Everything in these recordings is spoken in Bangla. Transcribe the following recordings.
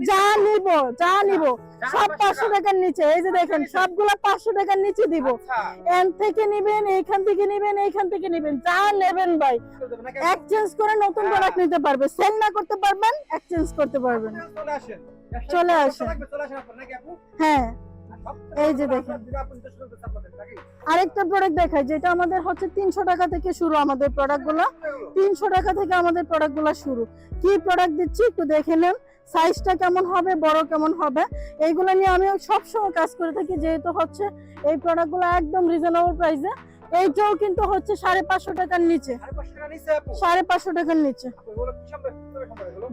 যা নিব যা নিব। সব পাঁচশো টাকার নিচে এই যে দেখেন সবগুলো পাঁচশো টাকার নিচে দিব। আচ্ছা। এন থেকে নিবেন এইখান থেকে নিবেন এইখান থেকে নিবেন। যা নেবেন ভাই। এক্সচেঞ্জ করে নতুন প্রোডাক্ট নিতে পারবে। সেল না করতে পারবেন এক্সচেঞ্জ করতে পারবেন। চলে আসেন। হ্যাঁ। এই যে দেখেন। আরেকটা প্রোডাক্ট দেখাই যেটা আমাদের হচ্ছে তিনশো টাকা থেকে শুরু আমাদের প্রোডাক্টগুলো। তিনশো টাকা থেকে আমাদের প্রোডাক্টগুলো শুরু। কি প্রোডাক্ট দিচ্ছি একটু দেখে নেন। সাইজটা কেমন হবে বড় কেমন হবে এইগুলো নিয়ে আমি সবসময় কাজ করে থাকি যেহেতু হচ্ছে এই প্রোডাক্টগুলো একদম রিজনেবল প্রাইসে এইটাও কিন্তু হচ্ছে সাড়ে পাঁচশো টাকার নিচে। সাড়ে পাঁচশো টাকার নিচে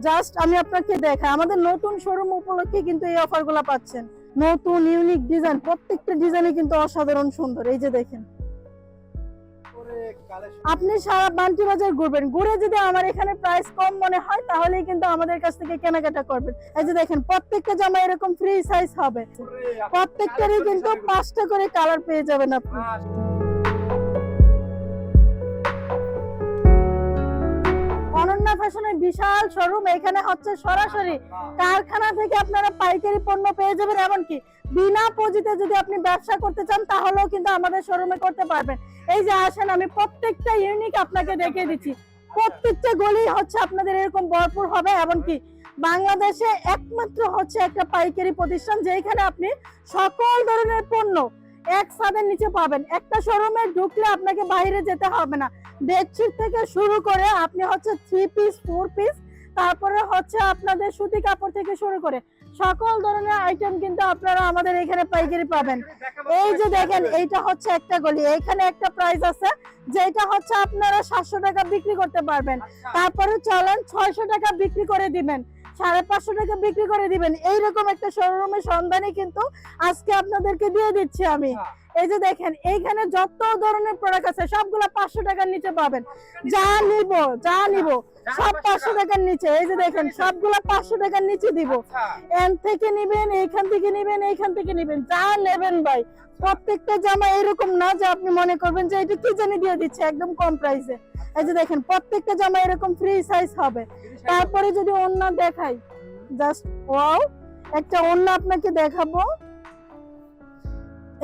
জাস্ট আমি আপনাকে দেখাই আমাদের নতুন শোরুম উপলক্ষে কিন্তু এই অফারগুলা পাচ্ছেন। নতুন ইউনিক ডিজাইন প্রত্যেকটা ডিজাইনে কিন্তু অসাধারণ সুন্দর এই যে দেখেন। আপনি সারা বান্টি বাজার ঘুরবেন। ঘুরে যদি আমার এখানে প্রাইস কম মনে হয় তাহলেই কিন্তু আমাদের কাছ থেকে কেনাকাটা করবেন। এই যে দেখেন প্রত্যেকটা জামা এরকম ফ্রি সাইজ হবে। প্রত্যেকটারই কিন্তু পাঁচটা করে কালার পেয়ে যাবেন আপনি। ফ্যাশনের বিশাল শোরুম, এখানে হচ্ছে সরাসরি কারখানা থেকে আপনারা পাইকারি পণ্য পেয়ে যাবেন, এমনকি বিনা পুঁজিতে যদি আপনি ব্যবসা করতে চান, তাহলেও কিন্তু আমাদের শোরুমে করতে পারবেন। এই যে আসেন, আমি প্রত্যেকটা ইউনিক আপনাকে দেখিয়ে দিচ্ছি। প্রত্যেকটা গলি হচ্ছে আপনাদের এরকম ভরপুর হবে, এমনকি বাংলাদেশে একমাত্র হচ্ছে একটা পাইকারি প্রতিষ্ঠান যেখানে আপনি সকল ধরনের পণ্য এক ছাদের নিচে পাবেন। একটা শোরুমে ঢুকলে আপনাকে বাইরে যেতে হবে না। বেডশিট থেকে শুরু করে আপনি হচ্ছে থ্রি পিস ফোর পিস তারপরে হচ্ছে আপনাদের সুতি কাপড় থেকে শুরু করে সকল ধরনের আইটেম কিন্তু আপনারা আমাদের এখানে পাইকারি পাবেন। এই যে দেখেন এইটা হচ্ছে একটা গলি। এখানে একটা প্রাইস আছে যেটা হচ্ছে আপনারা সাতশো টাকা বিক্রি করতে পারবেন। তারপরে চলেন ছয়শো টাকা বিক্রি করে দিবেন। সাড়ে পাঁচশো টাকা বিক্রি করে দিবেন। এইরকম একটা শোরুমের সন্ধানই কিন্তু আজকে আপনাদেরকে দিয়ে দিচ্ছি আমি। এই যে দেখেন এইখানে যত ধরনের প্রোডাক্ট আছে সবগুলা পাঁচশো টাকার নিচে পাবেন। যা নিব যা নিব সব পাঁচশো টাকার নিচে। এই যে দেখেন সবগুলা পাঁচশো টাকার নিচে দিব। এন থেকে নিবেন এইখান থেকে নিবেন এইখান থেকে নিবেন যা নেবেন ভাই। প্রত্যেকটা জামা এরকম না যে আপনি মনে করবেন যে এটা কি জানি দিয়ে দিচ্ছে একদম কম প্রাইসে এই যে দেখেন প্রত্যেকটা জামা এরকম ফ্রি সাইজ হবে। তারপরে যদি অন্য দেখাই জাস্ট ওয়াও একটা অন্য আপনাকে দেখাবো।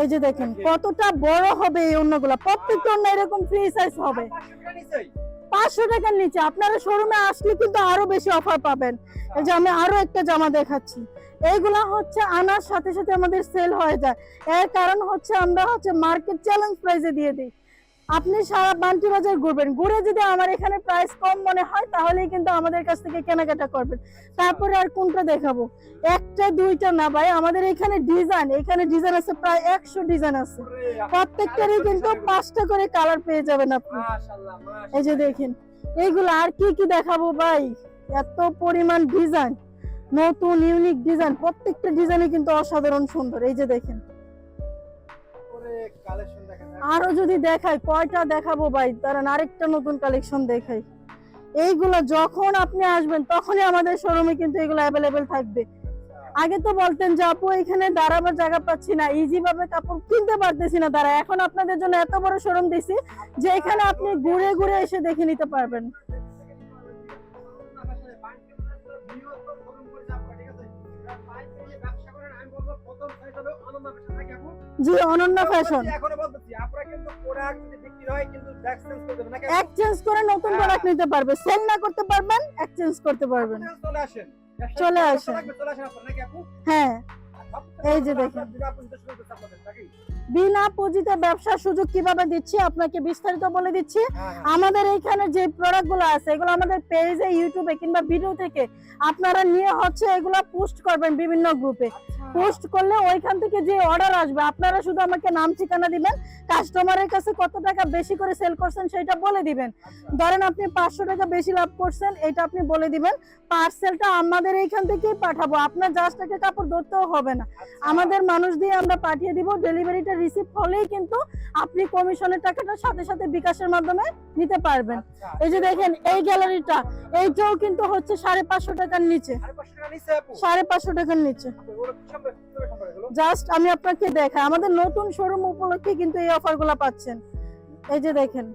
এই যে দেখেন, কতটা বড় হবে এই অন্যগুলা। প্রত্যেকটা অন্য এরকম ফ্রি সাইজ হবে। পাঁচশো টাকার নিচে। আপনারা শোরুমে আসলে কিন্তু আরও বেশি অফার পাবেন। এই যে আমি আরও একটা জামা দেখাচ্ছি। এইগুলা হচ্ছে আনার সাথে সাথে আমাদের সেল হয়ে যায়। এর কারণ হচ্ছে আমরা হচ্ছে মার্কেট চ্যালেঞ্জ প্রাইজে দিয়ে দিই। আপনি সারা বান্টি বাজার ঘুরবেন। ঘুরে যদি আমার এখানে প্রাইস কম মনে হয় তাহলেই কিন্তু আমাদের কাছ থেকে কেনাকাটা করবেন। তারপরে আর কোনটা দেখাবো? একটা দুইটা না ভাই আমাদের এখানে ডিজাইন এখানে ডিজাইন আছে প্রায় একশো ডিজাইন আছে। প্রত্যেকটারই কিন্তু পাঁচটা করে কালার পেয়ে যাবেন আপনি। এই যে দেখেন এইগুলো আর কি কি দেখাবো ভাই? এত পরিমাণ ডিজাইন নতুন ইউনিক ডিজাইন প্রত্যেকটা ডিজাইনে কিন্তু অসাধারণ সুন্দর। এই যে দেখেন। আরও যদি দেখাই, কয়টা দেখাবো ভাই? দাঁড়ান, আরেকটা নতুন কালেকশন দেখাই। এইগুলো যখন আপনি আসবেন, তখনই আমাদের শোরুমে কিন্তু এগুলো অ্যাভেলেবেল থাকবে। আগে তো বলতেন যে, আপু, এখানে দাঁড়াবার জায়গা পাচ্ছি না ইজি ভাবে কাপড় কিনতে পারতেছি না, দাঁড়া, এখন আপনাদের জন্য এত বড় শোরুম দিছি যে এখানে আপনি ঘুরে ঘুরে এসে দেখে নিতে পারবেন। জি অনন্য ফ্যাশন এখনও বলতেছি আপনারা কিন্তু প্রোডাক্ট যদি বিক্রি হয় কিন্তু এক্সচেঞ্জ করতে হবে এক্সচেঞ্জ করে নতুন প্রোডাক্ট নিতে পারবে। সেল না করতে পারবেন এক্সচেঞ্জ করতে পারবেন। চলে আসেন। চলে আসেন। চলে আসেন আপনারা নাকি আপু? হ্যাঁ। এই যে দেখেন। বিনা পুঁজিতে ব্যবসার সুযোগ কীভাবে দিচ্ছি? আপনাকে বিস্তারিত বলে দিচ্ছি। হ্যাঁ। আমাদের এইখানে যে প্রোডাক্টগুলো আছে এগুলো আমাদের পেজে ইউটিউবে কিংবা ভিডিও থেকে আপনারা নিয়ে হচ্ছে এগুলো পোস্ট করবেন বিভিন্ন গ্রুপে পোস্ট করলে ওইখান থেকে যে অর্ডার আসবে আপনারা শুধু আমাকে নাম ঠিকানা দিবেন। কাস্টমারের কাছে কত টাকা বেশি করে সেল করছেন সেটা বলে দিবেন। ধরেন আপনি পাঁচশো টাকা বেশি লাভ করছেন এটা আপনি বলে দিবেন। পার্সেলটা আমাদের এইখান থেকেই পাঠাবো। আপনার জাস্ট একটা কাপড় ধরতেও হবে না। আমাদের মানুষ দিয়ে আমরা পাঠিয়ে দিব ডেলিভারিটা রিসিভ হলেই কিন্তু আপনি কমিশনের টাকাটা সাথে সাথে বিকাশের মাধ্যমে নিতে পারবেন। এই যে দেখেন এই গ্যালারিটা এইটাও কিন্তু হচ্ছে সাড়ে পাঁচশো টাকার নিচে। সাড়ে পাঁচশো টাকার নিচে। জাস্ট আমি আপনাকে দেখাই আমাদের নতুন শোরুম উপলক্ষে কিন্তু এই অফারগুলা পাচ্ছেন। এই যে দেখেন।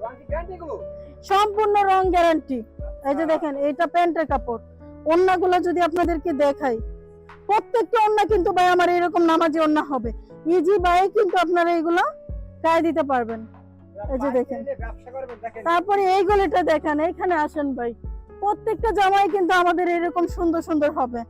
সম্পূর্ণ রং গ্যারান্টি এই যে দেখেন এটা প্যান্টের কাপড়। অন্যগুলো যদি আপনাদেরকে দেখাই প্রত্যেকটা কিন্তু ভাই আমার এরকম নামাজি হবে। ইজি বাই কিন্তু আপনারা এগুলো গায়ে দিতে পারবেন। এই যে দেখেন। তারপরে এই গলিটা দেখেন এখানে আসেন ভাই। প্রত্যেকটা জামাই কিন্তু আমাদের এরকম সুন্দর সুন্দর হবে।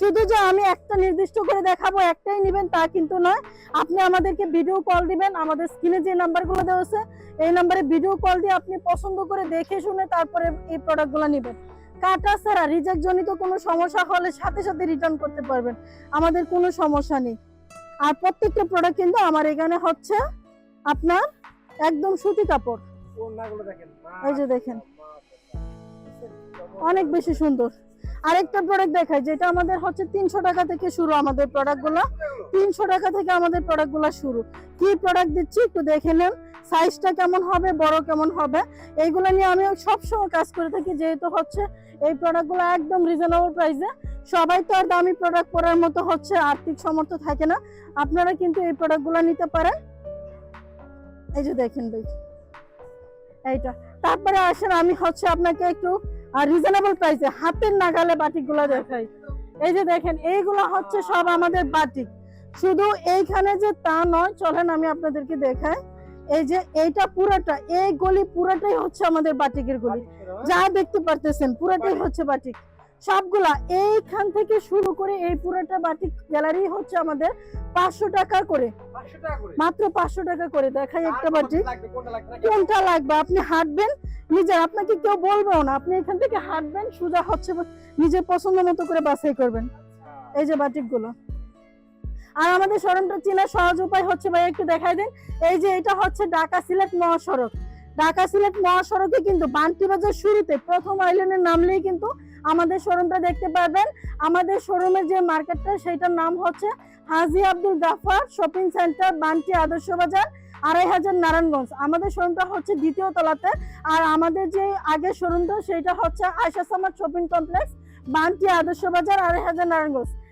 শুধু যে আমি একটা নির্দিষ্ট করে দেখাবো একটাই নেবেন তা কিন্তু নয়। আপনি আমাদেরকে ভিডিও কল দিবেন আমাদের স্ক্রিনে যে নাম্বারগুলো দেওয়া আছে এই নাম্বারে ভিডিও কল দিয়ে আপনি পছন্দ করে দেখে শুনে তারপরে এই প্রোডাক্টগুলো নেবেন। কাটা ছাড়া রিজেক্ট জনিত কোনো সমস্যা হলে সাথে সাথে রিটার্ন করতে পারবেন। আমাদের কোনো সমস্যা নেই। আর প্রত্যেকটা প্রোডাক্ট কিন্তু আমার এখানে হচ্ছে আপনার একদম সুতি কাপড়। এই যে দেখেন। অনেক বেশি সুন্দর। আরেকটা প্রোডাক্ট দেখাই, যেটা আমাদের হচ্ছে তিনশো টাকা থেকে শুরু আমাদের প্রোডাক্টগুলো তিনশো টাকা থেকে আমাদের প্রোডাক্টগুলো শুরু। কি প্রোডাক্ট দিচ্ছি একটু দেখে নেন। সাইজটা কেমন হবে, বড় কেমন হবে? এইগুলো নিয়ে আমি সবসময় কাজ করে থাকি, যেহেতু হচ্ছে এই প্রোডাক্টগুলো একদম রিজনেবল প্রাইসে সবাই তো আর দামি প্রোডাক্ট পরার মতো হচ্ছে আর্থিক সামর্থ্য থাকে না। আপনারা কিন্তু এই প্রোডাক্টগুলো নিতে পারেন। এই যে দেখেন ভাই। এইটা। তারপরে আসেন, আমি হচ্ছে আপনাকে একটু রিজনেবল প্রাইসে হাতের নাগালে বাটিকগুলো দেখাই। এই যে দেখেন এইগুলো হচ্ছে সব আমাদের বাটিক। শুধু এইখানে যে তা নয় চলেন আমি আপনাদেরকে দেখাই। এই যে এইটা পুরাটা এই গলি পুরাটাই হচ্ছে আমাদের বাটিকের গলি। যা দেখতে পারতেছেন পুরাটাই হচ্ছে বাটিক। সবগুলা এইখান থেকে শুরু করে এই পুরাটা বাটিক গ্যালারি হচ্ছে আমাদের পাঁচশো টাকা করে। 500 টাকা করে? মাত্র পাঁচশো টাকা করে দেখাই একটা লাগবে কোনটা লাগবে? আপনি হাঁটবেন নিজে আপনাকে কেউ বলবেও না। আপনি এখান থেকে হাঁটবেন সোজা হচ্ছে নিজের পছন্দ মতো করে বাছাই করবেন। এই যে বাটিকগুলো আর আমাদের শোরুমটা চেনার সহজ উপায় হচ্ছে ভাই একটু দেখাই দিন। এই যে এটা হচ্ছে ঢাকা সিলেট মহাসড়ক। ঢাকা সিলেট মহাসড়কে কিন্তু বান্টি বাজার শুরুতে প্রথম আইল্যান্ডের নামলেই কিন্তু আমাদের শোরুমটা দেখতে পারবেন। আমাদের শোরুমের যে মার্কেটটা সেইটার নাম হচ্ছে হাজি আব্দুল গাফার শপিং সেন্টার বান্টি আদর্শ বাজার, আড়াই হাজার নারায়ণগঞ্জ। আমাদের শোরুমটা হচ্ছে দ্বিতীয় তলাতে। আর আমাদের যে আগের শোরুমটা সেটা হচ্ছে আয়সা সামার শপিং কমপ্লেক্স বান্টি আদর্শ বাজার, আড়াই হাজার নারায়ণগঞ্জ।